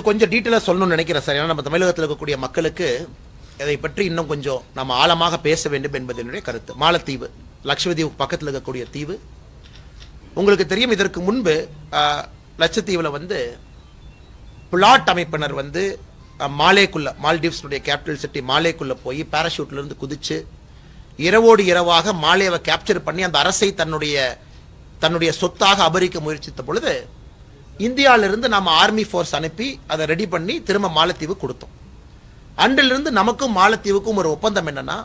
இது கொஞ்சம் டீட்டெயிலாக சொல்லணும்னு நினைக்கிறேன் சார் ஏன்னா நம்ம தமிழகத்தில் இருக்கக்கூடிய மக்களுக்கு இதை பற்றி இன்னும் கொஞ்சம் நம்ம ஆழமாக பேச வேண்டும் என்பது என்னுடைய கருத்து. மாலத்தீவு லட்சதீவு பக்கத்தில் இருக்கக்கூடிய தீவு. உங்களுக்கு தெரியும் இதற்கு முன்பு லட்சத்தீவில் வந்து பிளாட் அமைப்பினர் வந்து அஹ், மாலேக்குள்ள மால்டீவ்ஸுடைய கேபிட்டல் சிட்டி மாலேக்குள்ளே போய் பேராஷூட்லேருந்து குதித்து இரவோடு இரவாக மாலேவை கேப்சர் பண்ணி அந்த அரசை தன்னுடைய தன்னுடைய சொத்தாக அபரிக்க முயற்சித்த பொழுது இந்தியாவிலிருந்து நம்ம ஆர்மி ஃபோர்ஸ் அனுப்பி அதை ரெடி பண்ணி திரும்ப மாலத்தீவு கொடுத்தோம். அன்றிலிருந்து நமக்கும் மாலத்தீவுக்கும் ஒரு ஒப்பந்தம் என்னன்னா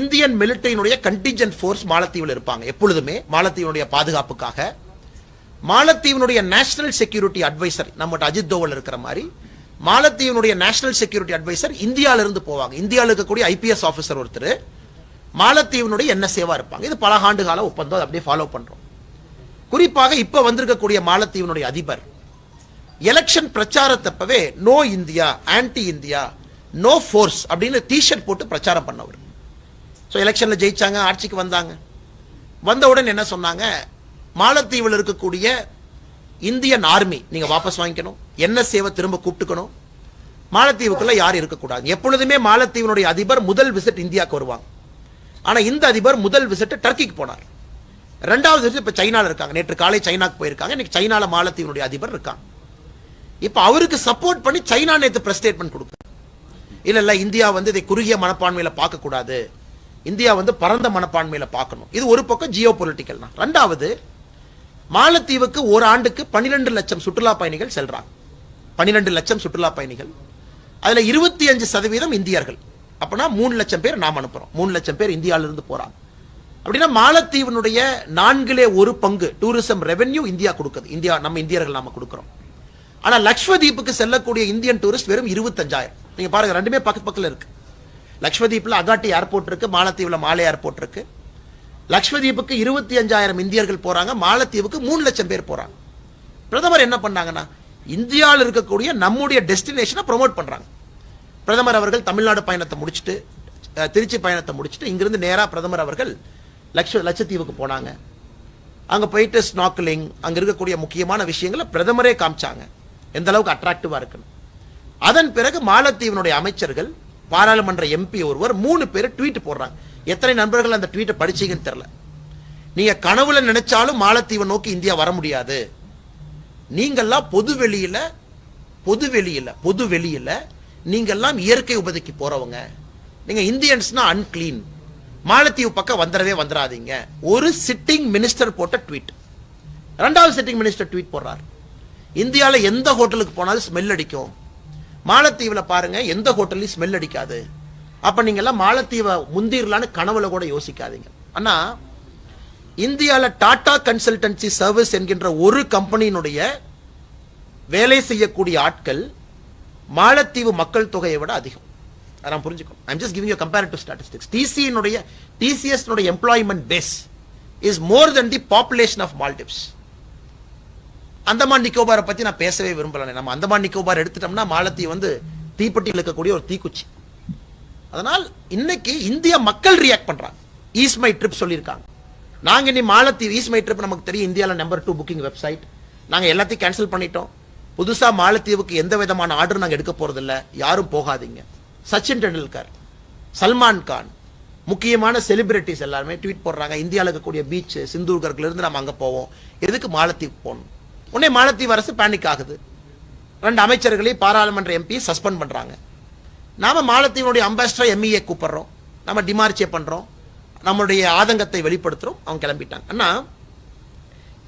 இந்தியன் மிலிட்டரியினுடைய கண்டிஜென்ட் ஃபோர்ஸ் மாலத்தீவில் இருப்பாங்க. எப்பொழுதுமே மாலத்தீவினுடைய பாதுகாப்புக்காக. மாலத்தீவினுடைய நேஷனல் செக்யூரிட்டி அட்வைசர் நம்மகிட்ட அஜித் தோவல் இருக்கிற மாதிரி மாலத்தீவினுடைய நேஷனல் செக்யூரிட்டி அட்வைசர் இந்தியாவிலிருந்து போவாங்க. இந்தியாவில் இருக்கக்கூடிய ஐபிஎஸ் ஆஃபீஸர் ஒருத்தர் மாலத்தீவினுடைய என்எஸ்ஏவா இருப்பாங்க. இது பல ஆண்டு கால ஒப்பந்தம் அப்படியே ஃபாலோ பண்ணுறோம் குறிப்பாக இப்ப வந்திருக்கக்கூடிய மாலத்தீவனுடைய அதிபர். Election பிரச்சாரத்தப்பவே no India anti India no force அப்படின்னு டிஷர்ட் போட்டு பிரச்சாரம் பண்ணவர். ஸோ எலெக்ஷனில் ஜெயிச்சாங்க ஆட்சிக்கு வந்தாங்க. வந்தவுடன் என்ன சொன்னாங்க? மாலத்தீவில் இருக்கக்கூடிய இந்தியன் ஆர்மி நீங்கள் வாபஸ் வாங்கிக்கணும். என்ன சேவை திரும்ப கூப்பிட்டுக்கணும்? மாலத்தீவுக்குள்ள யாரும் இருக்கக்கூடாது. எப்பொழுதுமே மாலத்தீவினுடைய அதிபர் முதல் விசிட் இந்தியாவுக்கு வருவாங்க. ஆனால் இந்த அதிபர் முதல் விசிட் டர்க்கிக்கு போனார். ரெண்டாவது இப்போ இப்ப சைனால இருக்காங்க. நேற்று காலை சைனாக்கு போயிருக்காங்க. இன்னைக்கு சைனால மாலத்தீவனுடைய அதிபர் இருக்காங்க. இப்போ அவருக்கு சப்போர்ட் பண்ணி சைனா நேற்று பிரஸ் ஸ்டேட்மெண்ட் கொடுக்கும் இல்லை இல்லை இந்தியா வந்து இதை குறுகிய மனப்பான்மையில பார்க்கக்கூடாது. இந்தியா வந்து பரந்த மனப்பான்மையில பார்க்கணும். இது ஒரு பக்கம் ஜியோ பொலிட்டிக்கல் தான். ரெண்டாவது மாலத்தீவுக்கு ஒரு ஆண்டுக்கு 12 லட்சம் சுற்றுலா பயணிகள் செல்றாங்க. 12 லட்சம் சுற்றுலா பயணிகள். அதுல இருபத்தி அஞ்சு சதவீதம் இந்தியர்கள். அப்பனா மூணு லட்சம் பேர் நாம் அனுப்புறோம். மூணு லட்சம் பேர் இந்தியாவிலிருந்து இருந்து அப்படின்னா மாலத்தீவனுடைய நான்கிலே ஒரு பங்கு. டூரிசம் ரெவென்யூ இந்தியா கொடுக்குது. இந்தியா நம்ம இந்தியர்கள் நாம கொடுக்குறோம். ஆனா லக்ஷ்வதீப்புக்கு செல்லக்கூடிய இந்தியன் டூரிஸ்ட் வெறும் இருபத்தஞ்சாயிரம். நீங்க பாருங்க ரெண்டுமே பக்கத்து பக்கத்துல இருக்கு. லக்ஷ்வதீப்ல அகாட்டி ஏர்போர்ட் இருக்கு மாலத்தீவுல மாலே ஏர்போர்ட் இருக்கு. லக்ஷ்வதீப்புக்கு இருபத்தி அஞ்சாயிரம் இந்தியர்கள் போறாங்க மாலத்தீவுக்கு மூணு லட்சம் பேர் போறாங்க. பிரதமர் என்ன பண்ணாங்கன்னா இந்தியாவில் இருக்கக்கூடிய நம்முடைய டெஸ்டினேஷனை ப்ரொமோட் பண்றாங்க. பிரதமர் அவர்கள் தமிழ்நாடு பயணத்தை முடிச்சுட்டு திருச்சி பயணத்தை முடிச்சுட்டு இங்கிருந்து நேராக பிரதமர் அவர்கள் லட்ச லட்சத்தீவுக்கு போனாங்க. அங்கே போயிட்டு ஸ்நாக்லிங் அங்கே இருக்கக்கூடிய முக்கியமான விஷயங்களை பிரதமரே காமிச்சாங்க. எந்த அளவுக்கு அட்ராக்டிவாக இருக்குன்னு. அதன் பிறகு மாலத்தீவினுடைய அமைச்சர்கள் பாராளுமன்ற எம்பி ஒருவர் மூணு பேர் ட்வீட் போடுறாங்க. எத்தனை நண்பர்கள் அந்த ட்வீட்டை படிச்சீங்கன்னு தெரில நீங்கள் கனவுல நினைச்சாலும் மாலத்தீவை நோக்கி இந்தியா வர முடியாது. நீங்கள்லாம் பொது வெளியில் பொது வெளியில் பொது வெளியில் நீங்கள்லாம் இயற்கை உபதிக்கு போகிறவங்க நீங்கள் இந்தியன்ஸ்னால் அன்கிளீன் மாலத்தீவு பக்கம் வந்துடவே வந்துடாதீங்க. ஒரு சிட்டிங் மினிஸ்டர் போட்ட ட்வீட் ரெண்டாவது சிட்டிங் மினிஸ்டர் ட்வீட் போடுறார். இந்தியாவில் எந்த ஹோட்டலுக்கு போனாலும் ஸ்மெல் அடிக்கும். மாலத்தீவில் பாருங்க எந்த ஹோட்டல்லையும் ஸ்மெல் அடிக்காது. அப்போ நீங்கள்லாம் மாலத்தீவை முந்திரலான்னு கனவுல கூட யோசிக்காதீங்க. ஆனால் இந்தியாவில் டாடா கன்சல்டன்சி சர்வீஸ் என்கின்ற ஒரு கம்பெனியினுடைய வேலை செய்யக்கூடிய ஆட்கள் மாலத்தீவு மக்கள் தொகையை விட அதிகம். நான் புரிஞ்சுக்கணும் I'm just giving you comparative statistics டிசியினுடைய TCS employment base is more than the population of Maldives Andaman நிக்கோபாரை பற்றி நான் பேசவே விரும்பலை நம்ம அந்தமான் நிக்கோபார் எடுத்துட்டோம்னா மாலத்தி வந்து தீப்பெட்டி இழுக்கக்கூடிய ஒரு தீக்குச்சி. அதனால் இன்னைக்கு இந்திய மக்கள் ரியாக்ட் பண்றாங்க. ஈஸ் மை ட்ரிப் சொல்லியிருக்காங்க. நாங்க இனி மாலத்தீவு ஈஸ் மை ட்ரிப் நமக்கு தெரியும் இந்தியாவில் நம்பர் டூ புக்கிங் வெப்சைட் நாங்கள் எல்லாத்தையும் கேன்சல் பண்ணிட்டோம். புதுசாக மாலத்தீவுக்கு எந்த விதமான ஆர்டர் நாங்கள் எடுக்க போகிறதில்ல யாரும் போகாதீங்க. சச்சின் டெண்டுல்கர் சல்மான் கான் முக்கியமான செலிபிரிட்டிஸ் எல்லாருமே ட்வீட் போடுறாங்க. இந்தியாவில் இருக்கக்கூடிய பீச்சு சிந்தூர்கர்ல நம்ம அங்கே போவோம். எதுக்கு மாலத்தீவு போகணும்? உடனே மாலத்தீவு அரசு பேனிக் ஆகுது. ரெண்டு அமைச்சர்களையும் பாராளுமன்ற எம்பி சஸ்பெண்ட் பண்ணுறாங்க நாம் மாலத்தீவனுடைய அம்பாசிடர் எம்இஏ கூப்பிட்றோம். நம்ம டிமார்ச்சே பண்ணுறோம் நம்மளுடைய ஆதங்கத்தை வெளிப்படுத்துகிறோம் அவங்க கிளம்பிட்டாங்க. அண்ணா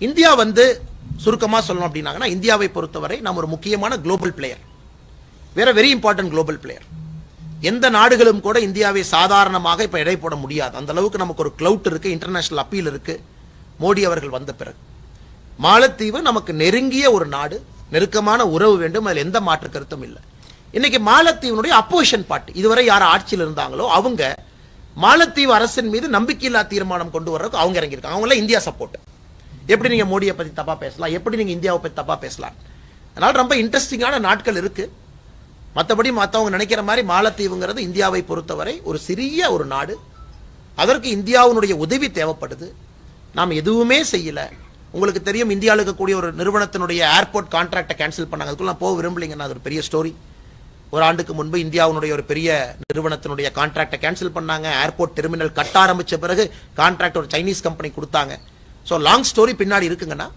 இந்தியா வந்து சுருக்கமாக சொல்லணும் அப்படின்னாங்கன்னா இந்தியாவை பொறுத்தவரை நம்ம ஒரு முக்கியமான குளோபல் பிளேயர் வேற வெரி இம்பார்ட்டன்ட் குளோபல் பிளேயர் எந்த நாடுகளும் கூட இந்தியாவை சாதாரணமாக இப்போ எடை போட முடியாது. அந்த அளவுக்கு நமக்கு ஒரு கிளவுட் இருக்கு இன்டர்நேஷனல் அப்பீல் இருக்கு. மோடி அவர்கள் வந்த பிறகு. மாலத்தீவு நமக்கு நெருங்கிய ஒரு நாடு நெருக்கமான உறவு வேண்டும் அதில் எந்த மாற்று கருத்தும் இல்லை. இன்னைக்கு மாலத்தீவினுடைய அப்போசிஷன் பார்ட்டி இதுவரை யார் ஆட்சியில் இருந்தாங்களோ அவங்க மாலத்தீவு அரசின் மீது நம்பிக்கையில்லா தீர்மானம் கொண்டு வர்றதுக்கு அவங்க இறங்கியிருக்காங்க. அவங்கள இந்தியா சப்போர்ட் எப்படி நீங்கள் மோடியை பற்றி தப்பாக பேசலாம்? எப்படி நீங்கள் இந்தியாவை பற்றி தப்பாக பேசலாம்? அதனால் ரொம்ப இன்ட்ரெஸ்டிங்கான நாட்கள் இருக்குது மற்றபடி மற்றவங்க நினைக்கிற மாதிரி மாலத்தீவுங்கிறது இந்தியாவை பொறுத்தவரை ஒரு சிறிய ஒரு நாடு. அதற்கு இந்தியாவினுடைய உதவி தேவைப்படுது. நாம் எதுவுமே செய்யலை. உங்களுக்கு தெரியும் இந்தியாவில் இருக்கக்கூடிய ஒரு நிறுவனத்தினுடைய ஏர்போர்ட் கான்ட்ராக்டை கேன்சல் பண்ணாங்க. அதுக்குள்ள நான் போக விரும்பலைங்கன்னா அது ஒரு பெரிய ஸ்டோரி ஒரு ஆண்டுக்கு முன்பு இந்தியாவினுடைய ஒரு பெரிய நிறுவனத்தினுடைய கான்ட்ராக்டை கேன்சல் பண்ணாங்க. ஏர்போர்ட் டெர்மினல் கட்ட ஆரம்பித்த பிறகு கான்ட்ராக்ட் ஒரு சைனீஸ் கம்பெனி கொடுத்தாங்க. ஸோ லாங் ஸ்டோரி பின்னாடி இருக்குங்கன்னா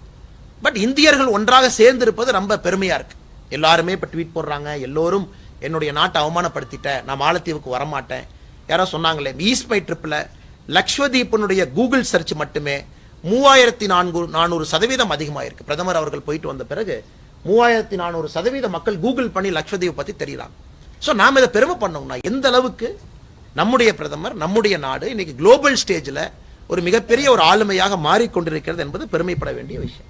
பட் இந்தியர்கள் ஒன்றாக சேர்ந்து இருப்பது ரொம்ப பெருமையாக இருக்கு. எல்லாருமே இப்போ ட்வீட் போடுறாங்க. எல்லோரும் என்னுடைய நாட்டை அவமானப்படுத்திட்டேன். நான் மாலத்தீவுக்கு வரமாட்டேன். யாரோ சொன்னாங்களே ஈஸ்ட் பை ட்ரிப்பில் லக்ஷ்வதீப்பினுடைய கூகுள் சர்ச் மட்டுமே மூவாயிரத்தி நான்கு நானூறு சதவீதம் அதிகமாயிருக்கு. பிரதமர் அவர்கள் போயிட்டு வந்த பிறகு மூவாயிரத்தி நானூறு சதவீத மக்கள் கூகுள் பண்ணி லக்ஷ்வதீப் பற்றி தெரியுறாங்க. ஸோ நாம் இதை பெருமை பண்ணோம்னா எந்த அளவுக்கு நம்முடைய பிரதமர் நம்முடைய நாடு இன்னைக்கு குளோபல் ஸ்டேஜில் ஒரு மிகப்பெரிய ஒரு ஆளுமையாக மாறிக்கொண்டிருக்கிறது என்பது பெருமைப்பட வேண்டிய விஷயம்.